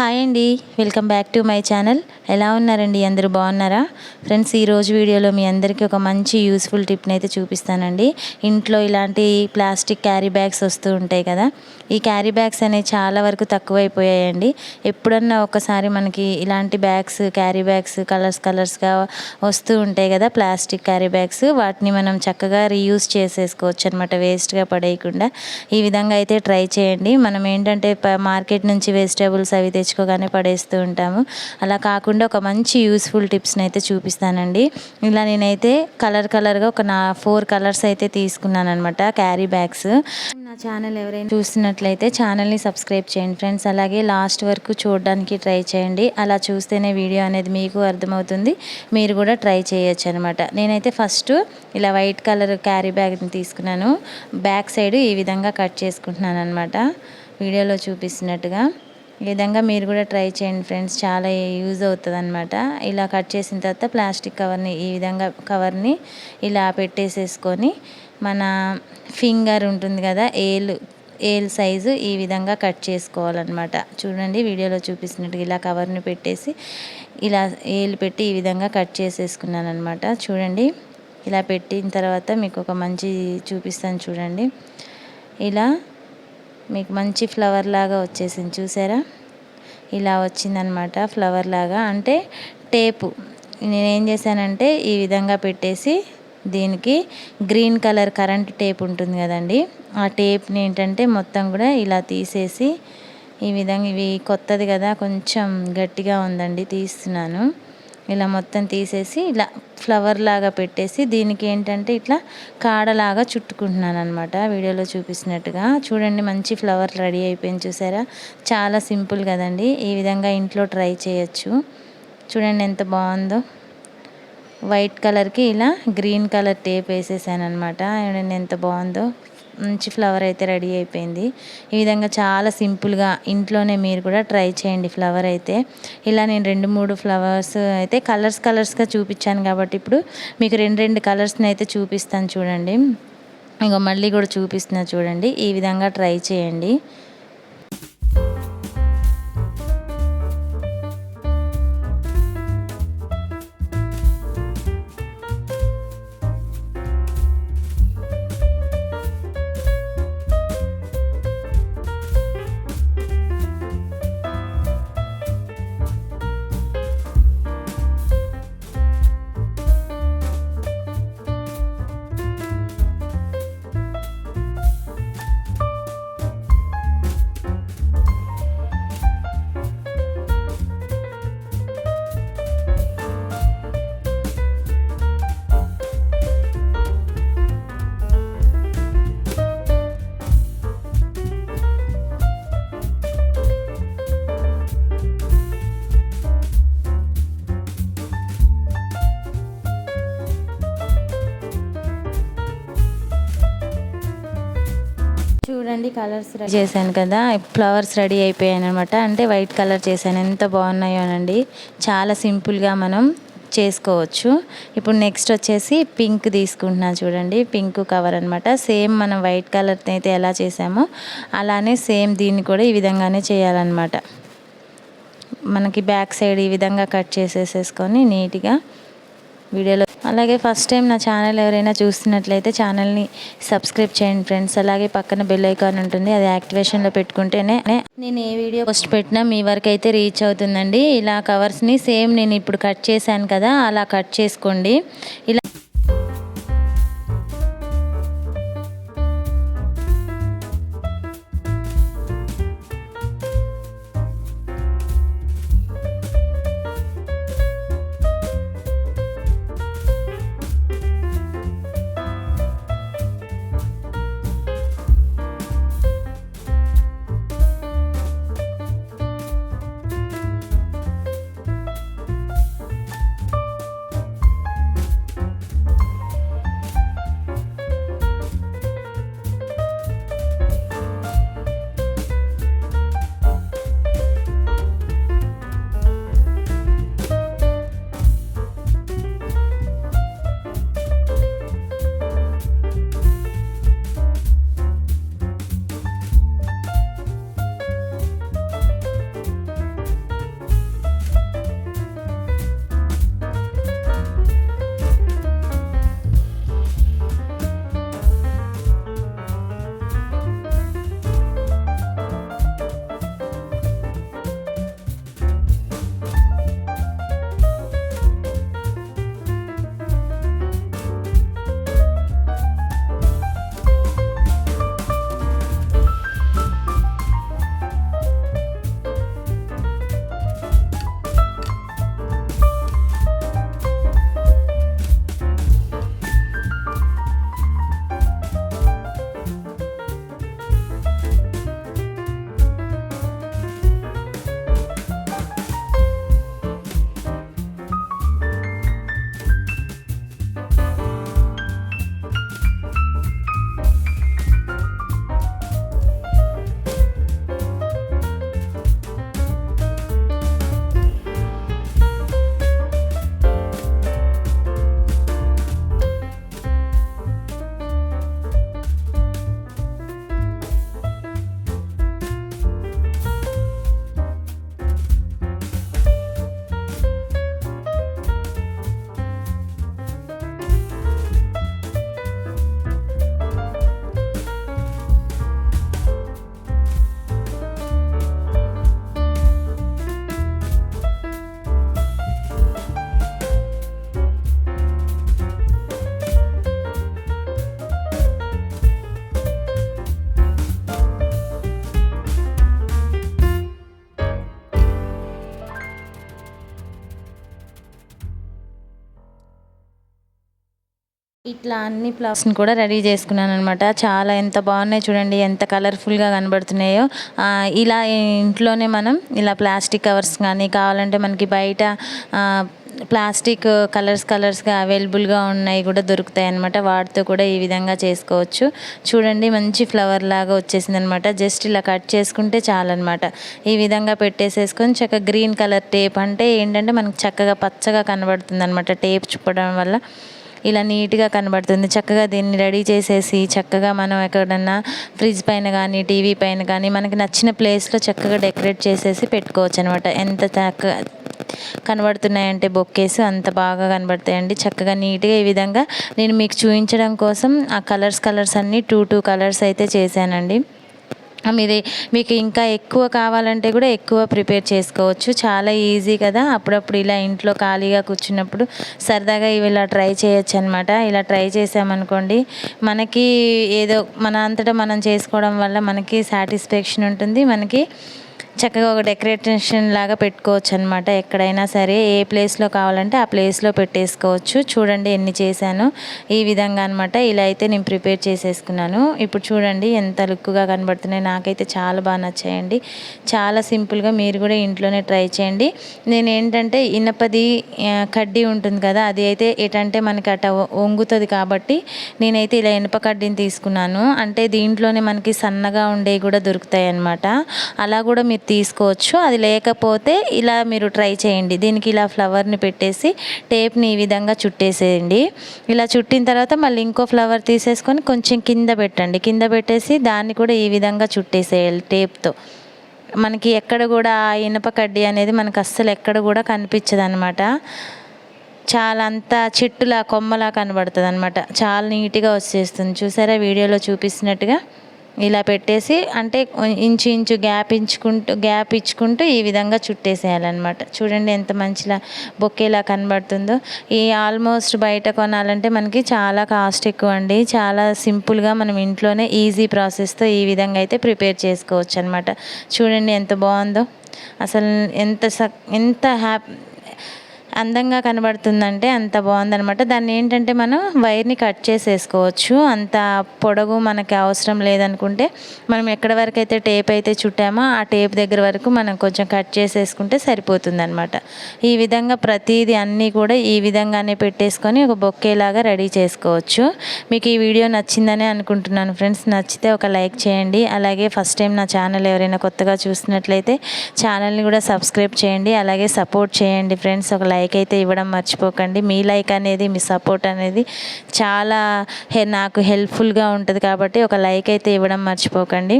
Hi అండి. Welcome back to my channel. ఎలా ఉన్నారండి? అందరూ బాగున్నారా? ఫ్రెండ్స్ ఈరోజు వీడియోలో మీ అందరికీ ఒక మంచి యూస్ఫుల్ టిప్ని అయితే చూపిస్తానండి. ఇంట్లో ఇలాంటి ప్లాస్టిక్ క్యారీ బ్యాగ్స్ వస్తూ ఉంటాయి కదా ఈ క్యారీ బ్యాగ్స్ అనేవి చాలా వరకు తక్కువైపోయాయండి. ఎప్పుడన్నా ఒకసారి మనకి ఇలాంటి బ్యాగ్స్ క్యారీ బ్యాగ్స్ కలర్స్ కలర్స్గా వస్తూ ఉంటాయి కదా ప్లాస్టిక్ క్యారీ బ్యాగ్స్ వాటిని మనం చక్కగా రీయూస్ చేసేసుకోవచ్చు అనమాట వేస్ట్గా పడేయకుండా. ఈ విధంగా అయితే ట్రై చేయండి. మనం ఏంటంటే మార్కెట్ నుంచి వెజిటేబుల్స్ అవి తెచ్చుకోగానే పడేస్తూ ఉంటాము. అలా కాకుండా ఒక మంచి యూస్ఫుల్ టిప్స్ని అయితే చూపిస్తానండి. ఇలా నేనైతే కలర్ కలర్గా ఒక నా ఫోర్ కలర్స్ అయితే తీసుకున్నాను అనమాట క్యారీ బ్యాగ్స్. నా ఛానల్ ఎవరైనా చూస్తున్నట్లయితే ఛానల్ని సబ్స్క్రైబ్ చేయండి ఫ్రెండ్స్. అలాగే లాస్ట్ వరకు చూడడానికి ట్రై చేయండి. అలా చూస్తేనే వీడియో అనేది మీకు అర్థమవుతుంది. మీరు కూడా ట్రై చేయొచ్చు అనమాట నేనైతే ఫస్ట్ ఇలా వైట్ కలర్ క్యారీ బ్యాగ్ని తీసుకున్నాను. బ్యాక్ సైడ్ ఈ విధంగా కట్ చేసుకుంటున్నాను అనమాట వీడియోలో చూపిస్తున్నట్టుగా. ఈ విధంగా మీరు కూడా ట్రై చేయండి ఫ్రెండ్స్. చాలా యూజ్ అవుతుంది అనమాట ఇలా కట్ చేసిన తర్వాత ప్లాస్టిక్ కవర్ని ఈ విధంగా కవర్ని ఇలా పెట్టేసేసుకొని మన ఫింగర్ ఉంటుంది కదా ఏలు ఏల్ సైజు ఈ విధంగా కట్ చేసుకోవాలన్నమాట. చూడండి వీడియోలో చూపిస్తున్నట్టుగా ఇలా కవర్ని పెట్టేసి ఇలా ఏలు పెట్టి ఈ విధంగా కట్ చేసేసుకున్నాను అనమాట చూడండి ఇలా పెట్టిన తర్వాత మీకు ఒక మంచి చూపిస్తాను చూడండి. ఇలా మీకు మంచి ఫ్లవర్ లాగా వచ్చేసింది చూసారా? ఇలా వచ్చిందనమాట ఫ్లవర్ లాగా. అంటే టేపు. నేనేం చేశానంటే ఈ విధంగా పెట్టేసి దీనికి గ్రీన్ కలర్ కరెంట్ టేప్ ఉంటుంది కదండి. ఆ టేప్ని ఏంటంటే మొత్తం కూడా ఇలా తీసేసి ఈ విధంగా ఇవి కొత్తది కదా కొంచెం గట్టిగా ఉందండి తీస్తున్నాను. ఇలా మొత్తం తీసేసి ఇలా ఫ్లవర్ లాగా పెట్టేసి దీనికి ఏంటంటే ఇట్లా కాడలాగా చుట్టుకుంటున్నాను అనమాట వీడియోలో చూపిస్తున్నట్టుగా. చూడండి మంచి ఫ్లవర్ రెడీ అయిపోయింది చూసారా? చాలా సింపుల్ కదండి. ఈ విధంగా ఇంట్లో ట్రై చేయొచ్చు. చూడండి ఎంత బాగుందో. వైట్ కలర్కి ఇలా గ్రీన్ కలర్ టేప్ వేసేసాను అనమాట చూడండి ఎంత బాగుందో. మంచి ఫ్లవర్ అయితే రెడీ అయిపోయింది. ఈ విధంగా చాలా సింపుల్గా ఇంట్లోనే మీరు కూడా ట్రై చేయండి ఫ్లవర్ అయితే. ఇలా నేను రెండు మూడు ఫ్లవర్స్ అయితే కలర్స్ కలర్స్గా చూపించాను కాబట్టి ఇప్పుడు మీకు రెండు రెండు కలర్స్ని అయితే చూపిస్తాను చూడండి. ఇంకో మళ్ళీ కూడా చూపిస్తున్నా చూడండి. ఈ విధంగా ట్రై చేయండి. ఫ్లవర్స్ రెడీ చేశాను కదా ఫ్లవర్స్ రెడీ అయిపోయాయి అనమాట అంటే వైట్ కలర్ చేశాను. ఎంత బాగున్నాయోనండి చాలా సింపుల్గా మనం చేసుకోవచ్చు. ఇప్పుడు నెక్స్ట్ వచ్చేసి పింక్ తీసుకుంటున్నాను చూడండి. పింక్ కవర్ అనమాట సేమ్ మనం వైట్ కలర్ అయితే ఎలా చేసామో అలానే సేమ్ దీన్ని కూడా ఈ విధంగానే చేయాలన్నమాట. మనకి బ్యాక్ సైడ్ ఈ విధంగా కట్ చేసేసేసుకొని నీట్గా వీడియోలో. అలాగే ఫస్ట్ టైం నా ఛానల్ ఎవరైనా చూస్తున్నట్లయితే ఛానల్ని సబ్స్క్రైబ్ చేయండి ఫ్రెండ్స్. అలాగే పక్కన బెల్ ఐకాన్ ఉంటుంది అది యాక్టివేషన్లో పెట్టుకుంటేనే నేను ఏ వీడియో పోస్ట్ పెట్టినా మీ వరకు అయితే రీచ్ అవుతుందండి. ఇలా కవర్స్ని సేమ్ నేను ఇప్పుడు కట్ చేశాను కదా అలా కట్ చేసుకోండి. ఇలా ఇట్లా అన్ని ఫ్లవర్స్ని కూడా రెడీ చేసుకున్నాను అనమాట చాలా ఎంత బాగున్నాయి చూడండి ఎంత కలర్ఫుల్గా కనబడుతున్నాయో. ఇలా ఇంట్లోనే మనం ఇలా ప్లాస్టిక్ కవర్స్ కానీ కావాలంటే మనకి బయట ప్లాస్టిక్ కలర్స్ కలర్స్గా అవైలబుల్గా ఉన్నాయి కూడా దొరుకుతాయి అనమాట వాటితో కూడా ఈ విధంగా చేసుకోవచ్చు. చూడండి మంచి ఫ్లవర్ లాగా వచ్చేసింది అనమాట జస్ట్ ఇలా కట్ చేసుకుంటే చాలన్నమాట. ఈ విధంగా పెట్టేసేసుకొని చక్కగా గ్రీన్ కలర్ టేప్ అంటే ఏంటంటే మనకు చక్కగా పచ్చగా కనబడుతుంది అనమాట టేప్ చుప్పడం వల్ల. ఇలా నీట్గా కనబడుతుంది. చక్కగా దీన్ని రెడీ చేసేసి చక్కగా మనం ఎక్కడన్నా ఫ్రిడ్జ్ పైన కానీ టీవీ పైన కానీ మనకి నచ్చిన ప్లేస్లో చక్కగా డెకరేట్ చేసేసి పెట్టుకోవచ్చు అనమాట ఎంత చక్కగా కనబడుతున్నాయంటే బొక్కేస్ అంత బాగా కనబడతాయండి. చక్కగా నీట్గా ఈ విధంగా నేను మీకు చూపించడం కోసం ఆ కలర్స్ కలర్స్ అన్నీ టూ టూ కలర్స్ అయితే చేశానండి. మీది మీకు ఇంకా ఎక్కువ కావాలంటే కూడా ఎక్కువ ప్రిపేర్ చేసుకోవచ్చు. చాలా ఈజీ కదా. అప్పుడప్పుడు ఇలా ఇంట్లో ఖాళీగా కూర్చున్నప్పుడు సరదాగా ఇవి ఇలా ట్రై చేయొచ్చు అనమాట ఇలా ట్రై చేసామనుకోండి మనకి ఏదో మన అంతటా మనం చేసుకోవడం వల్ల మనకి సాటిస్ఫాక్షన్ ఉంటుంది. మనకి చక్కగా ఒక డెకరేషన్ లాగా పెట్టుకోవచ్చు అనమాట ఎక్కడైనా సరే ఏ ప్లేస్లో కావాలంటే ఆ ప్లేస్లో పెట్టేసుకోవచ్చు. చూడండి ఎన్ని చేశాను. ఈ విధంగా అనమాట ఇలా అయితే నేను ప్రిపేర్ చేసేసుకున్నాను. ఇప్పుడు చూడండి ఎంత లుక్గా కనబడుతున్నాయి. నాకైతే చాలా బాగా నచ్చాయండి. చాలా సింపుల్గా మీరు కూడా ఇంట్లోనే ట్రై చేయండి. నేను ఏంటంటే ఇనపది కడ్డీ ఉంటుంది కదా అది అయితే ఏంటంటే మనకి అట వంగుతుంది కాబట్టి నేనైతే ఇలా ఇనప కడ్డీని తీసుకున్నాను. అంటే దీంట్లోనే మనకి సన్నగా ఉండేవి కూడా దొరుకుతాయి అన్నమాట అలా కూడా మీరు తీసుకోవచ్చు. అది లేకపోతే ఇలా మీరు ట్రై చేయండి. దీనికి ఇలా ఫ్లవర్ని పెట్టేసి టేప్ని ఈ విధంగా చుట్టేసేయండి. ఇలా చుట్టిన తర్వాత మళ్ళీ ఇంకో ఫ్లవర్ తీసేసుకొని కొంచెం కింద పెట్టండి. కింద పెట్టేసి దాన్ని కూడా ఈ విధంగా చుట్టేసేయాలి టేప్తో. మనకి ఎక్కడ కూడా ఆ ఇనుప కడ్డీ అనేది మనకు అస్సలు ఎక్కడ కూడా కనిపించదు అనమాట చాలా అంతా చెట్టులా కొమ్మలా కనబడుతుంది అనమాట చాలా నీట్గా వచ్చేస్తుంది. చూసారా? వీడియోలో చూపిస్తున్నట్టుగా. ఇలా పెట్టేసి అంటే ఇంచు ఇంచు గ్యాప్ ఇచ్చుకుంటూ గ్యాప్ ఇచ్చుకుంటూ ఈ విధంగా చుట్టేసేయాలన్నమాట. చూడండి ఎంత మంచిలా బొక్కేలా కనబడుతుందో. ఈ ఆల్మోస్ట్ బయట కొనాలంటే మనకి చాలా కాస్ట్ ఎక్కువ అండి. చాలా సింపుల్గా మనం ఇంట్లోనే ఈజీ ప్రాసెస్తో ఈ విధంగా అయితే ప్రిపేర్ చేసుకోవచ్చు అనమాట చూడండి ఎంత బాగుందో. అసలు ఎంత స ఎంత హ్యాపీ అందంగా కనబడుతుందంటే అంత బాగుందనమాట దాన్ని ఏంటంటే మనం వైర్ని కట్ చేసేసుకోవచ్చు. అంత పొడవు మనకి అవసరం లేదనుకుంటే మనం ఎక్కడ వరకు అయితే టేప్ అయితే చుట్టామో ఆ టేప్ దగ్గర వరకు మనం కొంచెం కట్ చేసేసుకుంటే సరిపోతుందనమాట ఈ విధంగా ప్రతిదీ అన్నీ కూడా ఈ విధంగానే పెట్టేసుకొని ఒక బొక్కేలాగా రెడీ చేసుకోవచ్చు. మీకు ఈ వీడియో నచ్చిందని అనుకుంటున్నాను ఫ్రెండ్స్. నచ్చితే ఒక లైక్ చేయండి. అలాగే ఫస్ట్ టైం నా ఛానల్ ఎవరైనా కొత్తగా చూసినట్లయితే ఛానల్ని కూడా సబ్స్క్రైబ్ చేయండి. అలాగే సపోర్ట్ చేయండి ఫ్రెండ్స్. ఒక లైక్ లైక్ అయితే ఇవ్వడం మర్చిపోకండి. మీ లైక్ అనేది మీ సపోర్ట్ అనేది చాలా హె నాకు హెల్ప్ఫుల్గా ఉంటుంది కాబట్టి ఒక లైక్ అయితే ఇవ్వడం మర్చిపోకండి.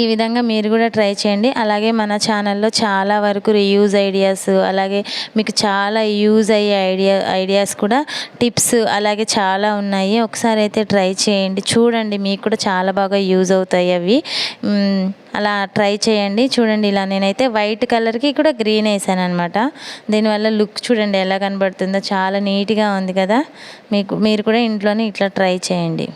ఈ విధంగా మీరు కూడా ట్రై చేయండి. అలాగే మన ఛానల్లో చాలా వరకు రియూజ్ ఐడియాస్ అలాగే మీకు చాలా యూజ్ అయ్యే ఐడియా ఐడియాస్ కూడా టిప్స్ అలాగే చాలా ఉన్నాయి. ఒకసారి అయితే ట్రై చేయండి. చూడండి మీకు కూడా చాలా బాగా యూజ్ అవుతాయి అవి. అలా ట్రై చేయండి. చూడండి ఇలా నేనైతే వైట్ కలర్కి కూడా గ్రీన్ వేసాను అనమాట దీనివల్ల లుక్ చూడండి ఎలా కనబడుతుందో. చాలా నీట్గా ఉంది కదా. మీకు మీరు కూడా ఇంట్లోనే ఇట్లా ట్రై చేయండి.